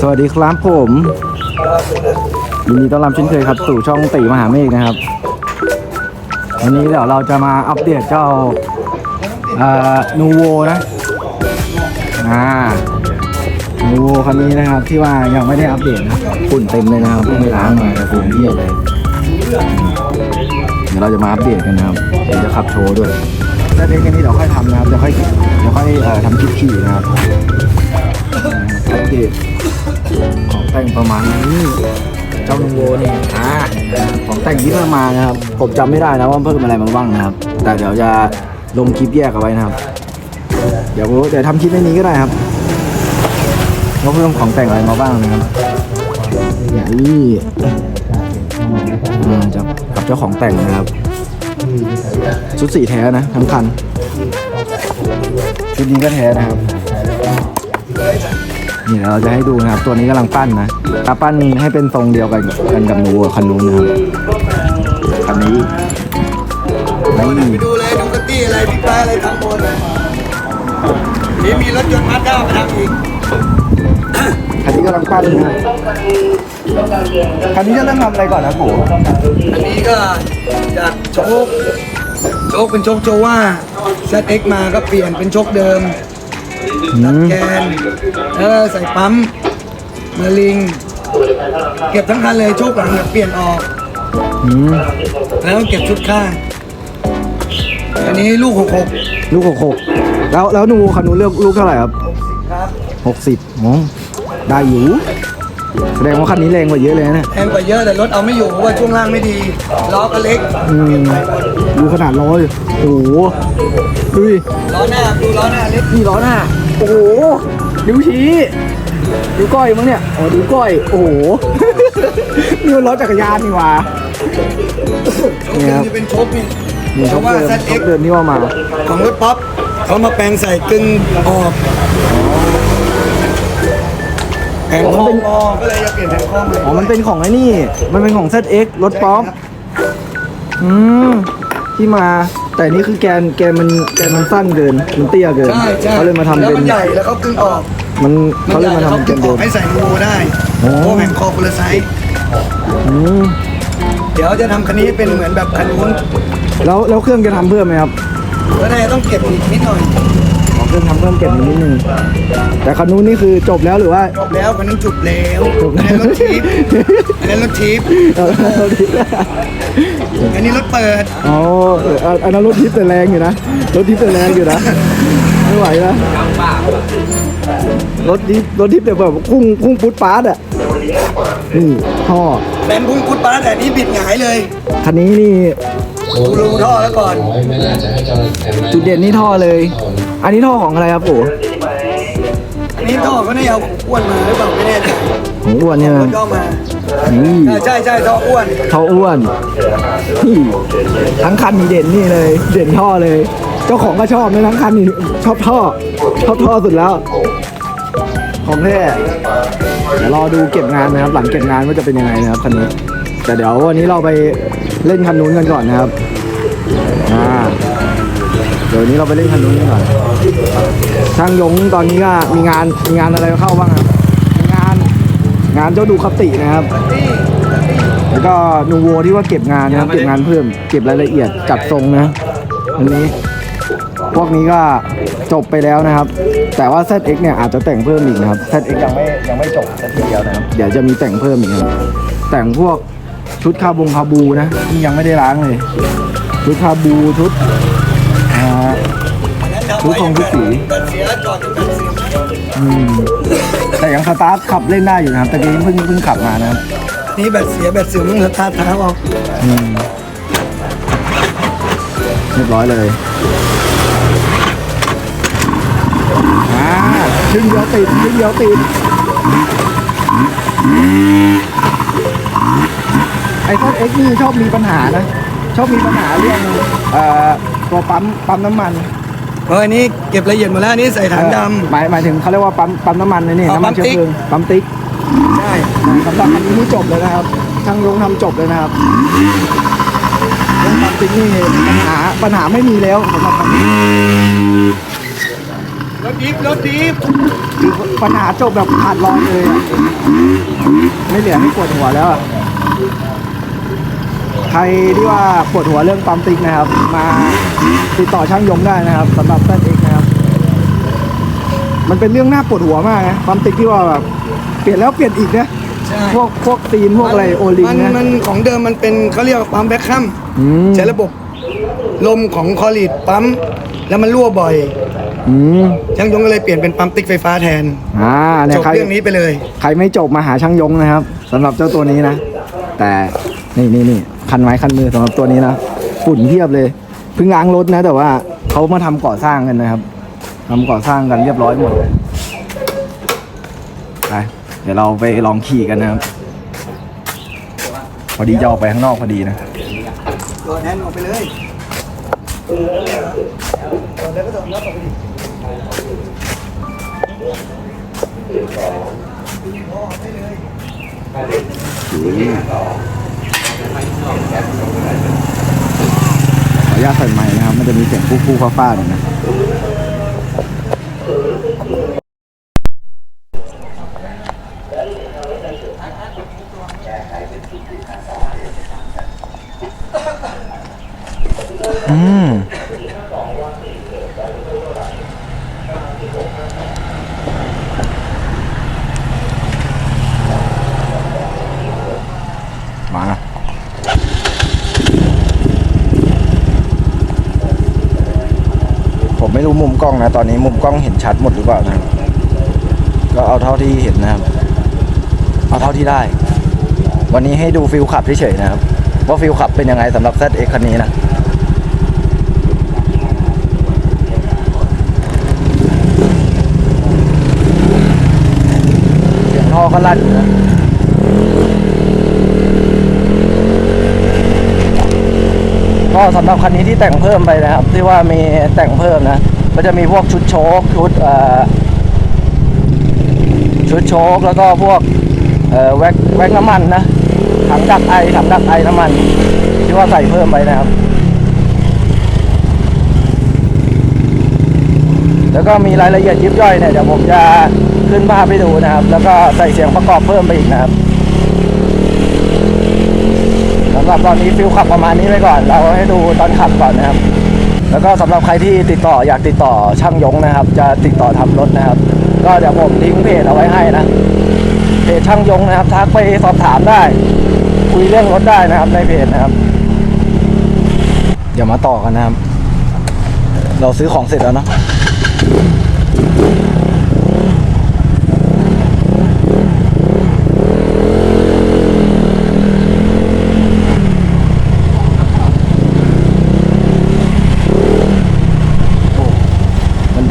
สวัสดีครับผมยินดีต้อนรับเช่นเคยครับสู่ช่องตีมหาเมฆนะครับ วันนี้เดี๋ยวเราจะมาอัปเดตเจ้านูโวนะอ่านูโวคันนี้นะครับที่ว่ายังไม่ได้อัปเดตนะฝุ่นเต็มเลยนะครับเพิ่งไปล้างมาแต่ฝุ่นเยี่ยเลยเดี๋ยวเราจะมาอัปเดตกันนะครับเดี๋ยวจะขับโชว์ด้วยแต่เด็กกันนี้เดี๋ยวค่อยทำนะครับเดี๋ยวค่อยเดี๋ยวค่อยเอ่อทำคลิปขี่นะครับอัปเดต แต่งประมาณนี้เจ้าลุงโวนี่อ่าของแต่งที่เพิ่มมานะครับ ผมจำไม่ได้นะว่าเพิ่มอะไรมาบ้างนะครับ แต่เดี๋ยวจะลงคลิปแยกเอาไว้นะครับ เดี๋ยวเดี๋ยวทำคลิปในนี้ก็ได้ครับว่าเพิ่มของแต่งอะไรมาบ้างนะครับนี่อ่าจะกับเจ้าของแต่งนะครับ ชุดสีแท้นะทั้งคัน ชุดนี้ก็แท้นะครับ นี่เดี๋ยวเราจะให้ดูนะครับ ตัวนี้กำลังปั้นนะตาปั้นให้เป็นทรงเดียวกันกันกับหนูคันนู้นนะครับคันนี้นี่ไปดูเลยดูกระตี้อะไรบิ๊กไบค์อะไรทั้งหมดเลยนี่มีรถยนต์มาด้ามาทำอีกคันนี้กำลังปั้นนะครับคันนี้จะเริ่มทำอะไรก่อนนะปู่อันนี้ก็จากโชคโชคเป็นโชคโจว่า ZX มาก็เปลี่ยนเป็นโชคเดิม อืมแกนเออใส่ปั๊มเมอร์ลิง เก็บทั้งคันเลยโชคหลังเนี่ยเปลี่ยนออก อืมแล้วเก็บชุดข้าง อันนี้ลูกหกหกลูกหกหกแล้วแล้วหนูคันนู้นเลือกลูกเท่าไหร่ครับครับหกสิบอ๋อได้อยู่แสดงว่าคันนี้แรงกว่าเยอะเลยนะเนี่ยแพงกว่าเยอะแต่รถเอาไม่อยู่เพราะว่าช่วงล่างไม่ดีล้อก็เล็กอืมดูขนาดล้อดิโอ้โหดูดิล้อหน้าดูล้อหน้าเล็กนี่ล้อหน้า โอ้โหนิ้วชี้นิ้วก้อยมั้งเนี่ยอ๋อนิ้วก้อย โอ้โห นี่มันล้อจักรยานนี่หว่าโชคเดิมจะเป็นโชคนี่นี่เพชอราะบว่าเดินชอ ZX บเดินนี่ว่ามา ของรถป๊อปเขามาแปลงใส่กึ่งออกแผงคอมออกก็เลยจะเปลี่ยนแผงคอมเลยอ๋อ มันเป็นของไอ้นี่ มันเป็นของ ZX รถป๊อปอืม ที่มา แต่นี่คือแกนแกนมันแกนมันสั้นเกินมันเตี้ยเกินใช่ใช่เขาเลยมาทำแล้วเป็นมันใหญ่แล้วเขากึ่งออกมันมัเขานเลใหยญ่มาแล้วเขาทำกึ่เป็นงเดิออกม ให้ใส่งูได้อ๋อเพราะแผงคอคนละไซส์อืมเดี๋ยวจะทำคันนี้เป็นเหมือนแบบคันนู้นแล้วแล้วเครื่องจะทำเพิ่มไหมครับแล้วนายต้องเก็บอีกนิดหน่อยขอเครื่องทำเพิ่มเก็บนิดนึงแต่คันนู้นนี่คือจบแล้วหรือว่า จบแล้วคันนั้นจุดแล้วจบอันแล้ว นั้นรถทิปอันนั้นรถทิปเออเอาดิอันนี้รถเปิดอ๋อเอออันนั้นรถทิพย์แต่แรงอยู่นะ รถทิพย์แต่แรงอยู่นะ ไม่ไหวนะ รถทิพย์รถทิพย์แต่แบบพุ่งพุ่งปุ๊ดปาดอะ นี่ท่อ แบนพุ่งพุทธปาแต่นี่บิดหงายเลยคันนี้นี่ดูรูท่อแล้วก่อนไม่น่าจะให้เจ้าหน้าที่จุดเด่นนี่ท่อเลย อันนี้ท่อของอะไรครับปู่อันนี้ท่อก็ได้เอาอ้วนมาหรือเปล่าไม่แน่ใจของอ้วนใช่ไหมรถก็มา นี่เออใช่ใช่ท่ออ้วนท่ออ้วนนี่ทั้งคันนี่เด่นนี่เลย เด่นท่อเลย เจ้าของก็ชอบนะทั้งคันนี่ชอบท่อ ชอบท่อสุดแล้ว ของแท้เดี๋ยวรอดูเก็บงานนะครับ หลังเก็บงานว่าจะเป็นยังไงนะครับคันนี้ แต่เดี๋ยววันนี้เราไปเล่นคันนู้นกันก่อนนะครับอ่าเดี๋ยววันนี้เราไปเล่นคันนู้นกันก่อนช่างยงตอนนี้ก็มีงานมีงานอะไรเข้าบ้างครับมีงาน งานเจ้าดูคตินะครับ แล้วก็นูโวที่ว่าเก็บงานนะครับเก็บงานเพิ่ม เก็บรายละเอียดจัดทรงนะอันนี้ พวกนี้ก็จบไปแล้วนะครับ แต่ว่า ZX เนี่ยอาจจะแต่งเพิ่มอีกนะครับ ZX ยังไม่ยังไม่จบสักทีเดียวนะครับเดี๋ยวจะมีแต่งเพิ่มอีกนะครับแต่งพวกชุดคาบงคาบูนะที่ยังไม่ได้ล้างเลย ชุดคาบูชุดอ่าทุกทรงทุกสีแบตเสียจอดอยู่แบตเสีย อืมแต่ยังสตาร์ทขับเล่นได้อยู่นะครับแต่กี้เพิ่งเพิ่งขับมานะครับนี่แบตเสียแบตเสียมึงสตาร์ทเท้าออกอืมเรียบร้อยเลยอ่าชึ่งเดียวติดชึ่งเดียวติดไอ้ท่านเอ็กนี่ชอบมีปัญหานะ ชอบมีปัญหาเรื่องเอ่อตัวปั๊มปั๊มน้ำมัน เพราะอันนี้เก็บละเอียดหมดแล้วอันนี้ใส่ถังดหมายหมายถึงเขาเรียกว่าปั๊มปั๊มน้ำมันนะนี่อ๋อน้ำมันปั๊มเชื้อเพลิงปั๊มติ๊กำใช่สำหรับอันนี้นี่จบเลยนะครับช่างยงทำจบเลยนะครับเรื่องปั๊มติ๊กนี่ปัญหาปัญหาไม่มีแล้วสำหรับคันนี้รถดิฟรถดิฟคือปัญหาจบแบบขาดลอยเลยอะไม่เหลือให้ปวดหัวแล้วอะ ใครที่ว่าปวดหัวเรื่องปั๊มติ๊กนะครับ มาติดต่อช่างยงได้นะครับสำหรับแซดเอกนะครับ มันเป็นเรื่องน่าปวดหัวมากนะปั๊มติ๊กที่ว่าแบบเปลี่ยนแล้วเปลี่ยนอีกนะใช่ พวกพวกตีนพวกอะไรโอลิงมันนะ มันของเดิมมันเป็นเขาเรียกว่าปั๊มแบ็คคัมอืม ใช้ระบบลมของคอลีดปั๊ม แล้วมันรั่วบ่อยอืมช่างยงก็เลยเปลี่ยนเป็นปั๊มติ๊กไฟฟ้าแทนอ่าเนี่จยบใคร เรื่องนี้ไปเลย ใครไม่จบมาหาช่างยงนะครับสำหรับเจ้าตัวนี้นะ แต่นี่นี่นี่ คันไม้คันมือสำหรับตัวนี้นะฝุ่นเทียบเลยเพิ่งล้างรถนะ แต่ว่าเขามาทำก่อสร้างกันนะครับทำก่อสร้างกันเรียบร้อยหมดเลยไปเดี๋ยวเราไปลองขี่กันนะครับ พอดีจะออกไปข้างนอกพอดีนะรอแทนออกไปเลยรอแล้วก็ต้องรับออกไปดิ ขออนุญาตใส่ไม้นะครับ มันจะมีเสียงฟู่ๆฟ้าๆหน่อยนะอืม มุมกล้องนะตอนนี้มุมกล้องเห็นชัดหมดหรือเปล่านะก็เอาเท่าที่เห็นนะครับ เอาเท่าที่ได้ วันนี้ให้ดูฟิลขับเฉยๆนะครับ ว่าฟิลขับเป็นยังไงสำหรับ ZX คันนี้นะเสียงท่อก็ลั่นอยู่นะก็สำหรับคันนี้ที่แต่งเพิ่มไปนะครับ ที่ว่ามีแต่งเพิ่มนะ ก็จะมีพวกชุดโชคชุดอ่อชุดโชคแล้วก็พวกเอ่อแว็กแว็กน้ำมันนะถังดักไอถังดักไอน้ำมัน ที่ว่าใส่เพิ่มไปนะครับ แล้วก็มีรายละเอียดยิบย่อยเนี่ยเดี๋ยวผมจะขึ้นภาพให้ดูนะครับ แล้วก็ใส่เสียงประกอบเพิ่มไปอีกนะครับสำหรับตอนนี้ฟิลขับประมาณนี้ไปก่อน เราให้ดูตอนขับก่อนนะครับ แล้วก็สำหรับใครที่ติดต่ออยากติดต่อช่างยงนะครับ จะติดต่อทำรถนะครับ ก็เดี๋ยวผมทิ้งเพจเอาไว้ให้นะเพจช่างยงนะครับ ทักไปสอบถามได้ คุยเรื่องรถได้นะครับในเพจนะครับเดี๋ยวมาต่อกันนะครับ เราซื้อของเสร็จแล้วเนาะ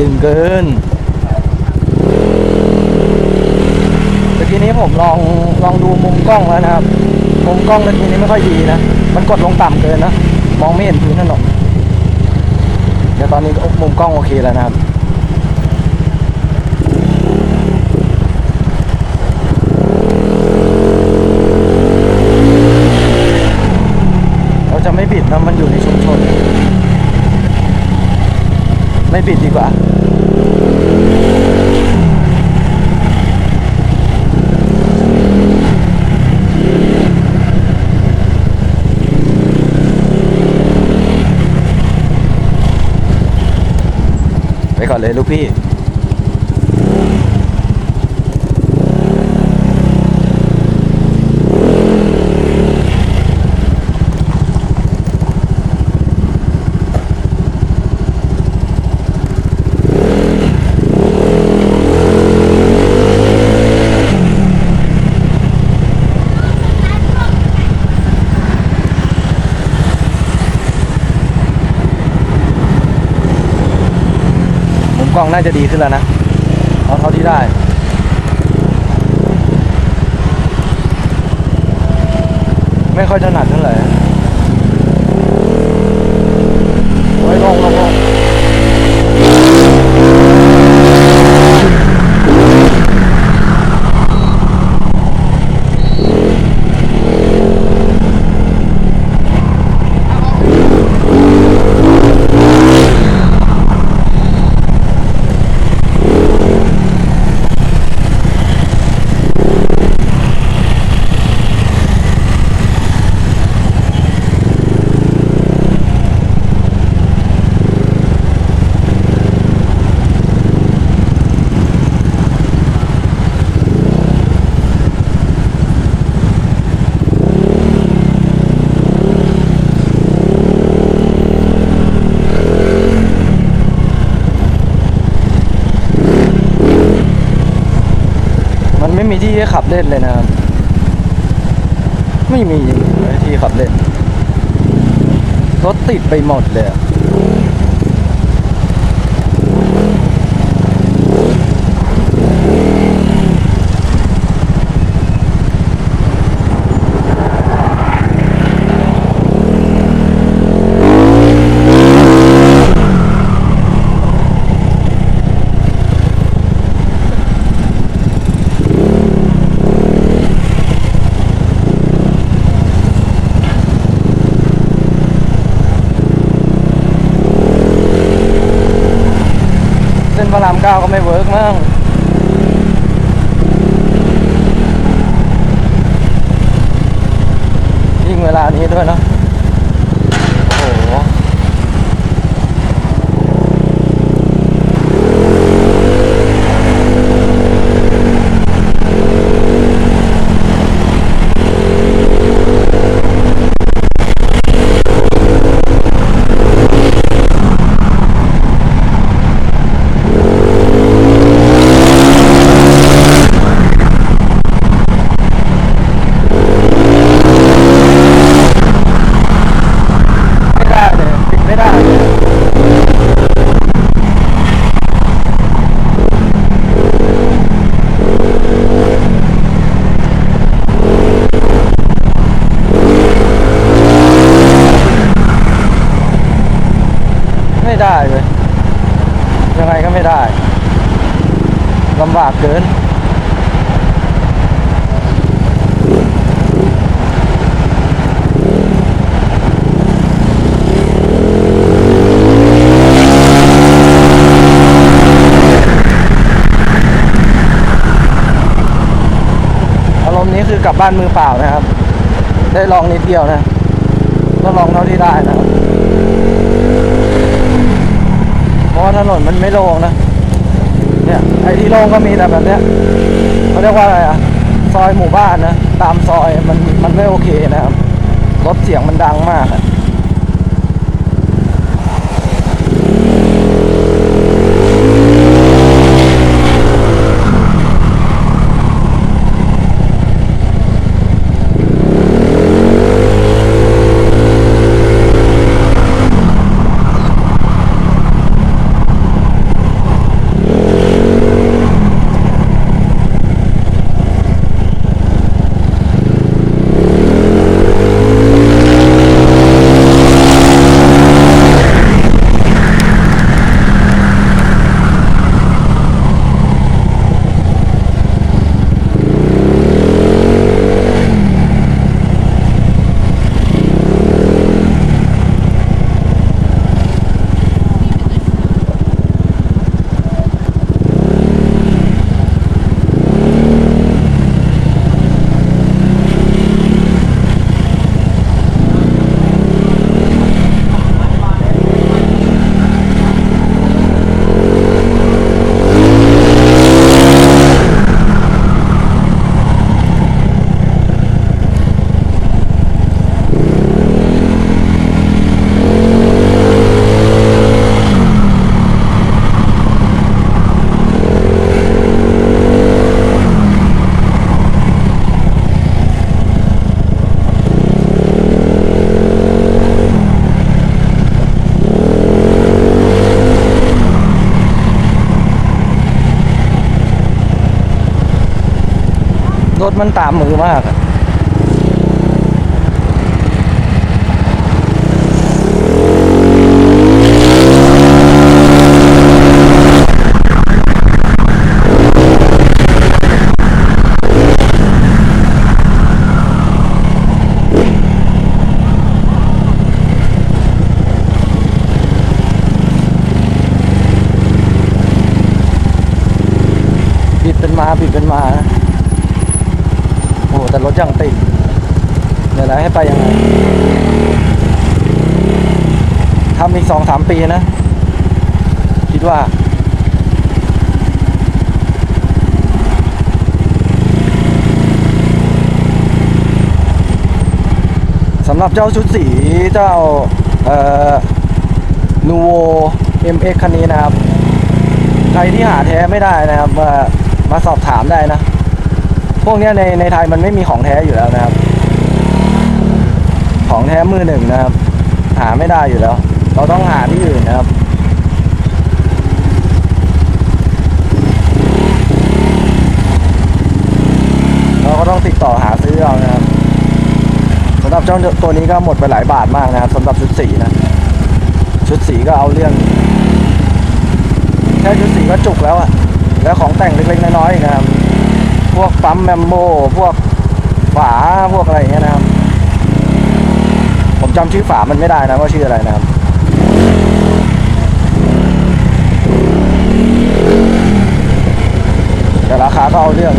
ดึงเกินเมื่อกี้นี้ผมลองลองดูมุมกล้องแล้วนะครับ มุมกล้องเมื่อกี้นี้ไม่ค่อยดีนะ มันกดลงต่ำเกินนะ มองไม่เห็นพื้นถนนเดี๋ยวตอนนี้มุมกล้องโอเคแล้วนะครับเราจะไม่บิดนะมันอยู่ในชุมชน ไม่ปิดดีกว่า ไปก่อนเลยลูกพี่ น่าจะดีขึ้นแล้วนะเอาเท่าที่ได้ไม่ค่อยถนัดเท่าไหร่ไว้ลงลงลง ไม่มีที่ให้ขับเล่นเลยนะครับ ไม่มีที่ขับเล่นรถติดไปหมดเลยอะ เส้นพระรามเก้าก็ไม่เวิร์กมั้งเวลานี้ด้วยเนอะโอ้โห ไม่ได้เลยปิดไม่ได้เลยไม่ได้เลยยังไงก็ไม่ได้ลำบากเกิน อารมณ์นี้คือก ลับบ้านมือเปล่านะครับ ได้ลองนิดเดียวนะก็ลองเท่าที่ได้นะครับเพราะว่าถนนมันไม่โล่งนะ เนี่ยไอ้ที่โล่งก็มีแต่แบบเนี้ยเขาเรียกว่าอะไรอะซอยหมู่บ้านนะ ตามซอยมันมันไม่โอเคนะครับรถเสียงมันดังมากอะ รถมันตามมือมากอะบิดเป็นมาบิดเป็นมานะ โอ้โหแต่รถยังติด เดี๋ยวนะ ให้ไปยังไงทำอีกสองสามปีนะ คิดว่า สำหรับเจ้าชุดสีเจ้า เอ่อนูโว MX คันนี้นะครับ ใครที่หาแท้ไม่ได้นะครับ มามาสอบถามได้นะ พวกนี้ในในไทยมันไม่มีของแท้อยู่แล้วนะครับ ของแท้มือหนึ่งนะครับ หาไม่ได้อยู่แล้ว เราต้องหาที่อื่นนะครับเราก็ต้องติดต่อหาซื้อเอานะครับสำหรับเจ้าตัวนี้ก็หมดไปหลายบาทมากนะครับสำหรับชุดสีนะ ชุดสีก็เอาเรื่องแค่ชุดสีก็จุกแล้วอะแล้วของแต่งเล็กๆน้อยๆนะครับ พวกปั๊มแมมโบพวกฝาพวกอะไรอย่างเงี้ยนะครับ ผมจำชื่อฝามันไม่ได้นะว่าชื่ออะไรนะครับแต่ราคาก็เอาเรื่อง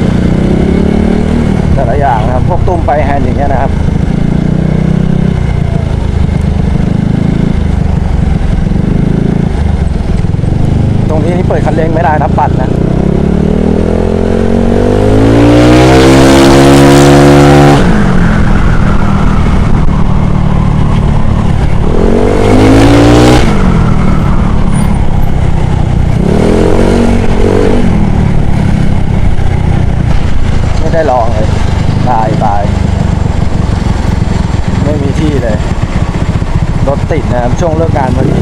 แต่ละอย่างนะครับ พวกตุ้มไปแฮนด์อย่างเงี้ยนะครับตรงนี้นี่เปิดคันเร่งไม่ได้นะปัดนะ ไม่ได้ลองเลยตายตาย ไม่มีที่เลย รถ ติดนะครับช่วงเลิกงานพอดี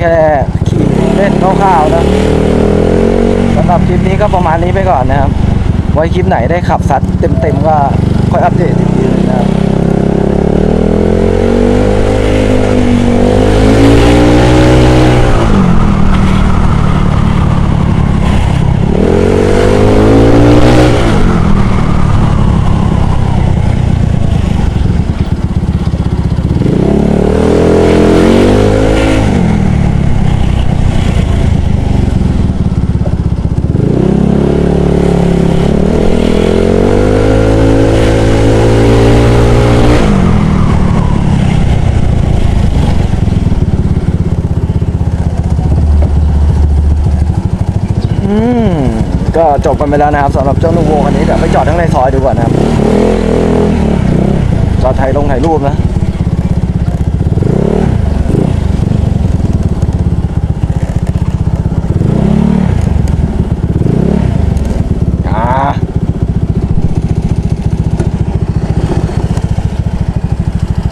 แค่ขี่เล่นคร่าวๆนะสำหรับคลิปนี้ก็ประมาณนี้ไปก่อนนะครับ ไว้คลิปไหนได้ขับซัดเต็มๆก็ค่อยอัปเดตอีกทีหนึงนะครับ อืม ก็จบกันไปแล้วนะครับสำหรับเจ้านูโวคันนี้เดี๋ยวไปจอดทั้งในซอยดูก่อนนะครับ จอดถ่ายลงถ่ายรูปนะอ่า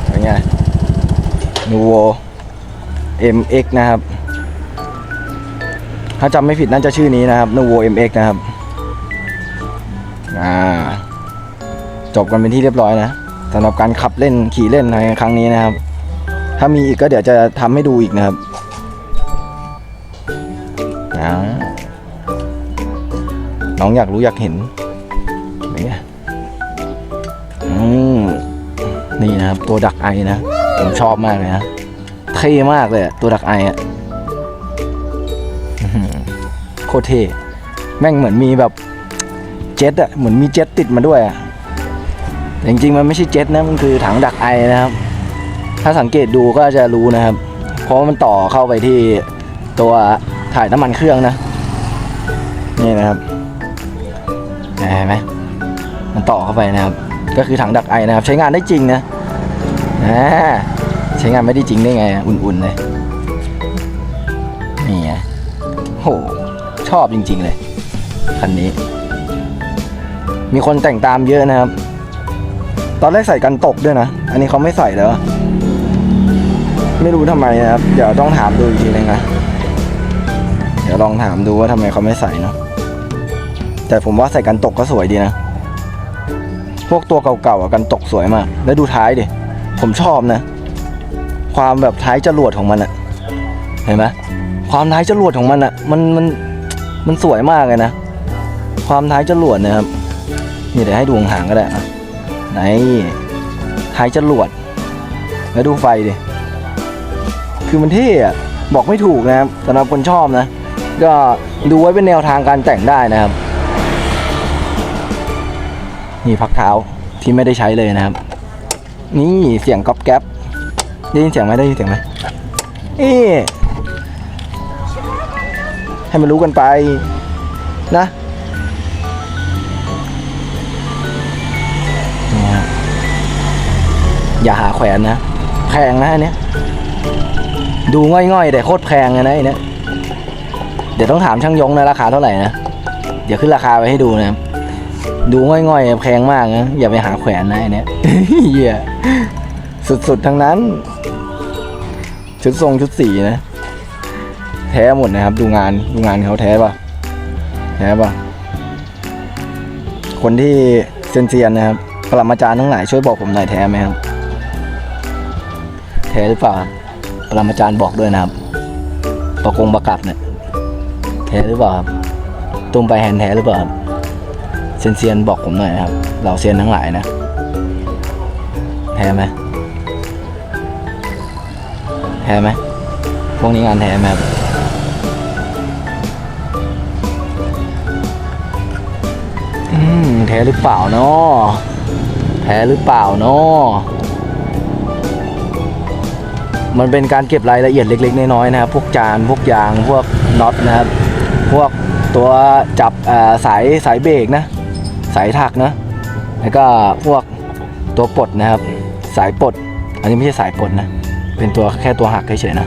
เป็นไงนูโว MX นะครับ ถ้าจำไม่ผิดน่าจะชื่อนี้นะครับ Novo MX นะครับ อ่า จบกันเป็นที่เรียบร้อยนะสำหรับการขับเล่นขี่เล่นในครั้งนี้นะครับ ถ้ามีอีกก็เดี๋ยวจะทำให้ดูอีกนะครับน้องอยากรู้อยากเห็นนี่อืมนี่นะครับ ตัวดักไอนะ ผมชอบมากเลยนะ เท่มากเลยอะตัวดักไออะ คตรเท่แม่งเหมือนมีแบบเจ็ตอะเหมือนมีเจ็ตติดมาด้วยอะแต่จริงๆมันไม่ใช่เจ็ตนะมันคือถังดักไอนะครับ ถ้าสังเกตดูก็จะรู้นะครับ เพราะว่ามันต่อเข้าไปที่ตัวถ่ายน้ำมันเครื่องนะ นี่นะครับเห็นไหมมันต่อเข้าไปนะครับ ก็คือถังดักไอนะครับ ใช้งานได้จริงนะอ่าใช้งานไม่ได้จริงได้ไง อุ่นๆเลยนี่ไงโห อบจริง ๆ เลยคันนี้ มีคนแต่งตามเยอะนะครับ ตอนแรกใส่กันตกด้วยนะ อันนี้เขาไม่ใส่แล้ว ไม่รู้ทำไมนะครับ เดี๋ยวต้องถามดูอีกทีนึงนะ เดี๋ยวลองถามดูว่าทำไมเขาไม่ใส่เนอะแต่ผมว่าใส่กันตกก็สวยดีนะ พวกตัวเก่าๆกันตกสวยมาก แล้วดูท้ายดิ ผมชอบนะ ความแบบท้ายจรวดของมันอะเห็นไหมความท้ายจรวดของมันอะมันมัน มันสวยมากเลยนะ ความท้ายจรวดนะครับนี่เดี๋ยวให้ดูห่างก็ได้อะไหนท้ายจรวด แล้วดูไฟดิคือมันเท่อะบอกไม่ถูกนะครับสำหรับคนชอบนะ ก็ดูไว้เป็นแนวทางการแต่งได้นะครับ นี่พักเท้าที่ไม่ได้ใช้เลยนะครับ นี่เสียงก๊อบแก๊บได้ยินเสียงไหมได้ยินเสียงไหมนี่ ให้มันรู้กันไปนะอย่าหาแขวนนะแพงนะอันเนี้ยดูง่อยๆแต่โคตรแพงเลยนะไอันเนี้ยเดี๋ยวต้องถามช่างยงนะราคาเท่าไหร่นะเดี๋ยวขึ้นราคาไปให้ดูนะดูง่อยๆแพงมากนะอย่าไปหาแขวนนะไอันเนี้ยเหี้ยสุดๆทั้งนั้น ชุดทรงชุดสีนะ แท้หมดนะครับ ดูงานดูงานเขาแท้ปะแท้ปะคนที่เซียนเซียนๆนะครับปรมาจารย์ทั้งหลายช่วยบอกผมหน่อยแท้ไหมครับแท้หรือเปล่าครับปรมาจารย์บอกด้วยนะครับ ประกงประกัดเนี่ยแท้หรือเปล่าครับตุ้มไปแฮนแท้หรือเปล่าครับเซียนเซียนๆบอกผมหน่อยนะครับเราเซียนทั้งหลายนะแท้ไหมแท้ไหมพวกนี้งานแท้ไหมครับ ท้หรือเปล่าเนาะแท้หรือเปล่าเนาะมันเป็นการเก็บรายละเอียดเล็กๆ น้อยๆนะครับ พวกจานพวกยางพวกน็อตนะครับ พวกตัวจับสายสายเบรกนะ สายถักนะ แล้วก็พวกตัวปลดนะครับ สายปลด อันนี้ไม่ใช่สายปลดนะ เป็นตัวแค่ตัวหักเฉยๆนะ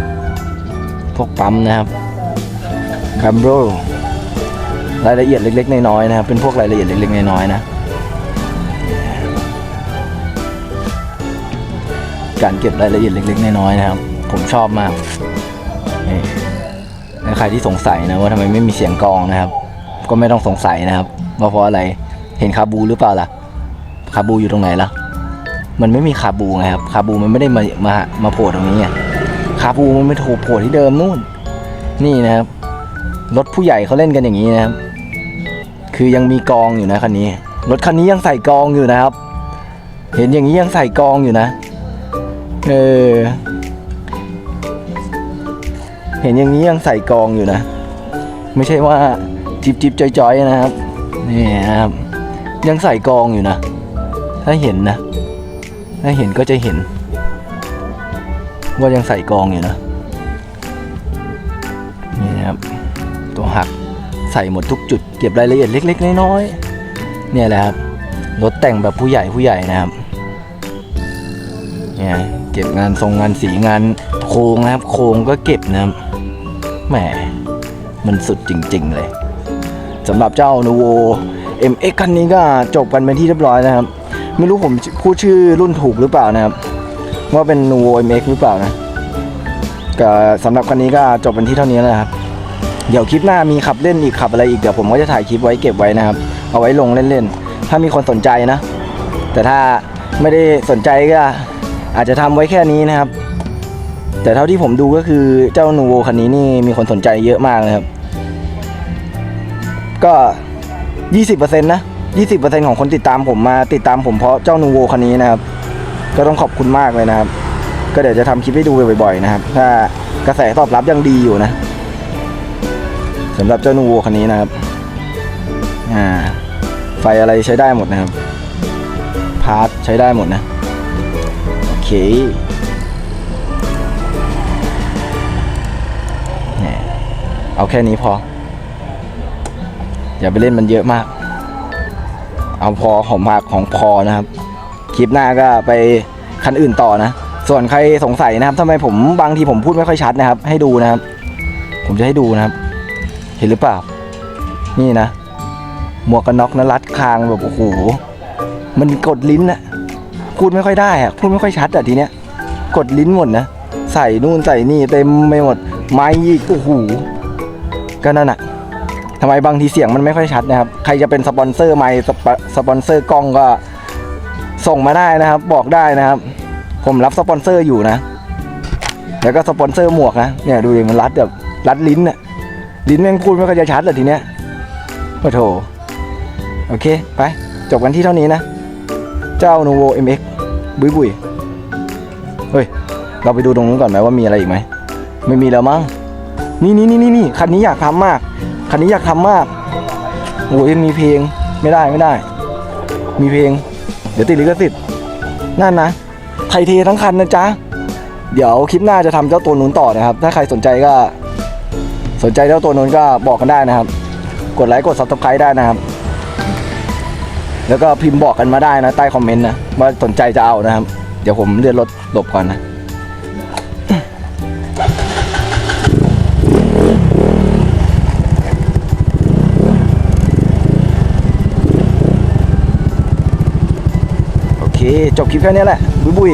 พวกปั๊มนะครับคัมโบ รายละเอียดเล็ก ๆ น้อยๆนะครับเป็นพวกรายละเอียดเล็ก ๆ น้อยๆนะการเก็บรายละเอียดเล็ก ๆ น้อยๆนะครับ ผมชอบมากนี่ใครที่สงสัยนะว่าทำไมไม่มีเสียงกองนะครับ ก็ไม่ต้องสงสัยนะครับว่าเพราะอะไรเห็นคาบูหรือเปล่าล่ะคาบูอยู่ตรงไหนล่ะมันไม่มีคาบูไงครับคาบูมันไม่ได้มามามาโผล่ตรงนี้ไงคาบูมันไม่โผล่ที่เดิมนู่น นี่นะครับรถผู้ใหญ่เขาเล่นกันอย่างนี้นะครับ คือยังมีกองอยู่นะคันนี้ รถคันนี้ยังใส่กองอยู่นะครับ เห็นอย่างนี้ยังใส่กองอยู่นะ เออ เห็นอย่างนี้ยังใส่กองอยู่นะ ไม่ใช่ว่าจิบจิบจอยจอยๆนะครับ นี่นะครับ ยังใส่กองอยู่นะ ถ้าเห็นนะ ถ้าเห็นก็จะเห็น ว่ายังใส่กองอยู่นะ นี่นะครับ ใส่หมดทุกจุดเก็บรายละเอียดเล็ก ๆ น้อยๆเนี่ยแหละครับรถแต่งแบบผู้ใหญ่ผู้ใหญ่นะครับเนี่ยเก็บงานทรงงานสีงานโครงนะครับ โครงก็เก็บนะครับแหมมันสุดจริง ๆ เลยสำหรับเจ้า n u v o MX คันนี้ก็จบกันเป็นที่เรียบร้อยนะครับ ไม่รู้ผมพูดชื่อรุ่นถูกหรือเปล่านะครับ ว่าเป็น n u v o MX หรือเปล่านะก็สำหรับคันนี้ก็จบเป็นที่เท่านี้แล้วนะครับ เดี๋ยวคลิปหน้ามีขับเล่นอีกขับอะไรอีกเดี๋ยวผมก็จะถ่ายคลิปไว้เก็บไว้นะครับ เอาไว้ลงเล่นๆ ถ้ามีคนสนใจนะ แต่ถ้าไม่ได้สนใจก็อาจจะทำไว้แค่นี้นะครับ แต่เท่าที่ผมดูก็คือเจ้านูโวคันนี้นี่มีคนสนใจเยอะมากนะครับ ก็20%นต์นะ20%ของคนติดตามผมมาติดตามผมเพราะเจ้านูโวคันนี้นะครับ ก็ต้องขอบคุณมากเลยนะครับ ก็เดี๋ยวจะทำคลิปให้ดูบ่อยๆนะครับ ถ้ากระแสตอบรับยังดีอยู่นะ สำหรับเจ้านูโวคันนี้นะครับอ่าไฟอะไรใช้ได้หมดนะครับ พาร์ทใช้ได้หมดนะ โอเคเนี่ยเอาแค่นี้พอ อย่าไปเล่นมันเยอะมาก เอาพอหอมหักของพอนะครับ คลิปหน้าก็ไปคันอื่นต่อนะ ส่วนใครสงสัยนะครับทำไมผมบางทีผมพูดไม่ค่อยชัดนะครับ ให้ดูนะครับ ผมจะให้ดูนะครับ เห็นหรือเปล่า นี่นะ หมวกกันน็อกนะรัดคางแบบโอ้โห มันกดลิ้นอะพูดไม่ค่อยได้อะพูดไม่ค่อยชัดอะทีเนี้ย กดลิ้นหมดนะ ใส่นู่นใส่นี่เต็มไปหมด ไม้อีกโอ้โห ก็นั่นอะทำไมบางทีเสียงมันไม่ค่อยชัดนะครับ ใครจะเป็นสปอนเซอร์ไมค์สปสปอนเซอร์กล้องก็ส่งมาได้นะครับ บอกได้นะครับ ผมรับสปอนเซอร์อยู่นะ แล้วก็สปอนเซอร์หมวกนะ เนี่ยดูดิมันรัดแบบรัดลิ้นอะ ลิ้นแม่งพูดไม่ค่อยจะชัดเลยทีเนี้ยโอ้โถโอเค ไป จบกันที่เท่านี้นะ เจ้า n o v o MX บุยบุยเฮ้ย เราไปดูตรงนู้นก่อนไหมว่ามีอะไรอีกไหม ไม่มีแล้วมั้ง นี่นี่นี่นี่นี่คันนี้อยากทำมาก คันนี้อยากทำมากโอ้ยมีเพลง ไม่ได้ไม่ได้ มีเพลง เดี๋ยวติดลิขสิทธิ์นั่นนะ ไทยเททั้งคันนะจ๊ะ เดี๋ยวคลิปหน้าจะทำเจ้าตัวนู้นต่อนะครับ ถ้าใครสนใจก็ สนใจเจ้าตัวนู้นก็บอกกันได้นะครับ กดไลค์กด subscribe ได้นะครับ แล้วก็พิมพ์บอกกันมาได้นะ ใต้คอมเมนต์นะว่าสนใจจะเอานะครับ เดี๋ยวผมเลื่อนรถหลบก่อนนะโอเคจบคลิปแค่นี้แหละ บุยบุย